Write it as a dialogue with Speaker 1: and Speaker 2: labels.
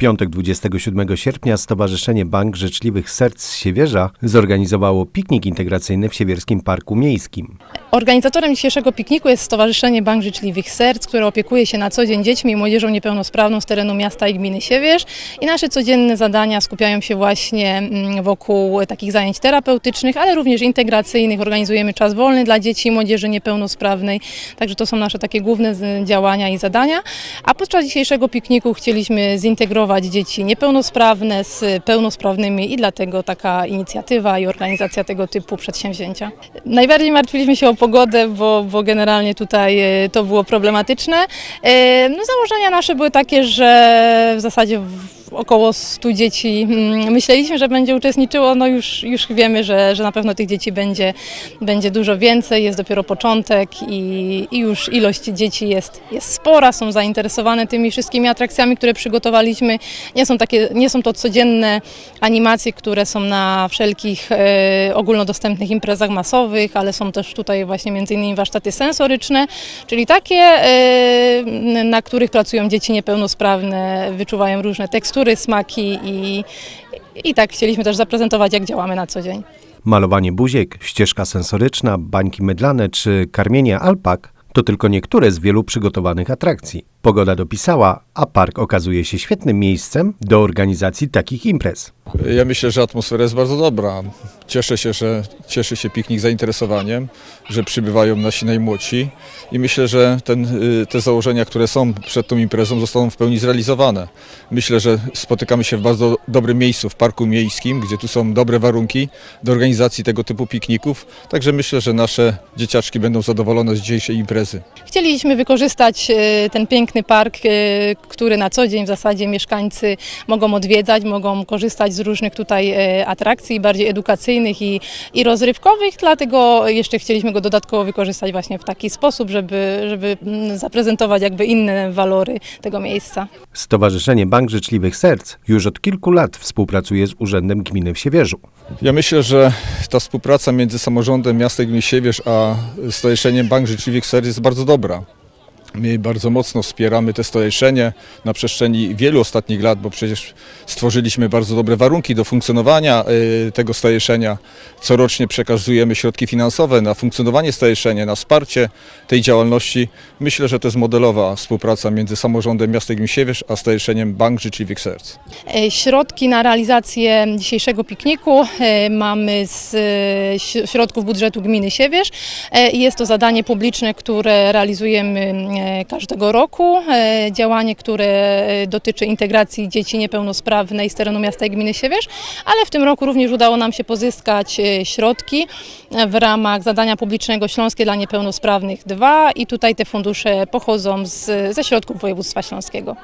Speaker 1: piątek 27 sierpnia Stowarzyszenie Bank Życzliwych Serc Siewierza zorganizowało piknik integracyjny w Siewierskim Parku Miejskim.
Speaker 2: Organizatorem dzisiejszego pikniku jest Stowarzyszenie Bank Życzliwych Serc, które opiekuje się na co dzień dziećmi i młodzieżą niepełnosprawną z terenu miasta i gminy Siewierz. I nasze codzienne zadania skupiają się właśnie mm, wokół takich zajęć terapeutycznych, ale również integracyjnych. Organizujemy czas wolny dla dzieci i młodzieży niepełnosprawnej. Także to są nasze takie główne działania i zadania. A podczas dzisiejszego pikniku chcieliśmy zintegrować dzieci niepełnosprawne z pełnosprawnymi i dlatego taka inicjatywa i organizacja tego typu przedsięwzięcia. Najbardziej martwiliśmy się o pogodę, bo, bo generalnie tutaj e, to było problematyczne. E, No, założenia nasze były takie, że w zasadzie w około 100 dzieci mm, myśleliśmy, że będzie uczestniczyło. No już, już wiemy, że, że na pewno tych dzieci będzie, będzie dużo więcej. Jest dopiero początek i, i już ilość dzieci jest, jest spora. Są zainteresowane tymi wszystkimi atrakcjami, które przygotowaliśmy. Nie są, takie, nie są to codzienne animacje, które są na wszelkich e, ogólnodostępnych imprezach masowych, ale są też tutaj właśnie między innymi warsztaty sensoryczne, czyli takie, e, na których pracują dzieci niepełnosprawne, wyczuwają różne tekstury, smaki i, i tak chcieliśmy też zaprezentować, jak działamy na co dzień.
Speaker 1: Malowanie buziek, ścieżka sensoryczna, bańki mydlane czy karmienie alpak to tylko niektóre z wielu przygotowanych atrakcji. Pogoda dopisała, a park okazuje się świetnym miejscem do organizacji takich imprez.
Speaker 3: Ja myślę, że atmosfera jest bardzo dobra. Cieszę się, że cieszy się piknik zainteresowaniem, że przybywają nasi najmłodsi i myślę, że ten, y, te założenia, które są przed tą imprezą zostaną w pełni zrealizowane. Myślę, że spotykamy się w bardzo dobrym miejscu, w parku miejskim, gdzie tu są dobre warunki do organizacji tego typu pikników. Także myślę, że nasze dzieciaczki będą zadowolone z dzisiejszej imprezy.
Speaker 2: Chcieliśmy wykorzystać e, ten piękny park, e, który na co dzień w zasadzie mieszkańcy mogą odwiedzać, mogą korzystać z różnych tutaj atrakcji bardziej edukacyjnych i, i rozrywkowych, dlatego jeszcze chcieliśmy go dodatkowo wykorzystać właśnie w taki sposób, żeby, żeby mm, zaprezentować jakby inne walory tego miejsca.
Speaker 1: Stowarzyszenie Bank Życzliwych Serc już od kilku lat współpracuje z Urzędem Gminy w Siewierzu.
Speaker 3: Ja myślę, że ta współpraca między samorządem miasta gminy Siewierz a Stowarzyszeniem Bank Życzliwych Serc jest bardzo dobra. My bardzo mocno wspieramy te stowarzyszenie na przestrzeni wielu ostatnich lat, bo przecież stworzyliśmy bardzo dobre warunki do funkcjonowania y, tego stowarzyszenia. Corocznie przekazujemy środki finansowe na funkcjonowanie stowarzyszenia, na wsparcie tej działalności. Myślę, że to jest modelowa współpraca między samorządem miasta gminy Siewierz a Stowarzyszeniem Bank Życzliwych Serc.
Speaker 2: E, Środki na realizację dzisiejszego pikniku e, mamy z e, środków budżetu gminy Siewierz. E, Jest to zadanie publiczne, które realizujemy e, każdego roku. E, Działanie, które e, dotyczy integracji dzieci niepełnosprawnej z terenu miasta i gminy Siewierz, ale w tym roku również udało nam się pozyskać e, środki e, w ramach zadania publicznego Śląskie dla Niepełnosprawnych 2 i tutaj te fundusze pochodzą z, ze środków województwa śląskiego.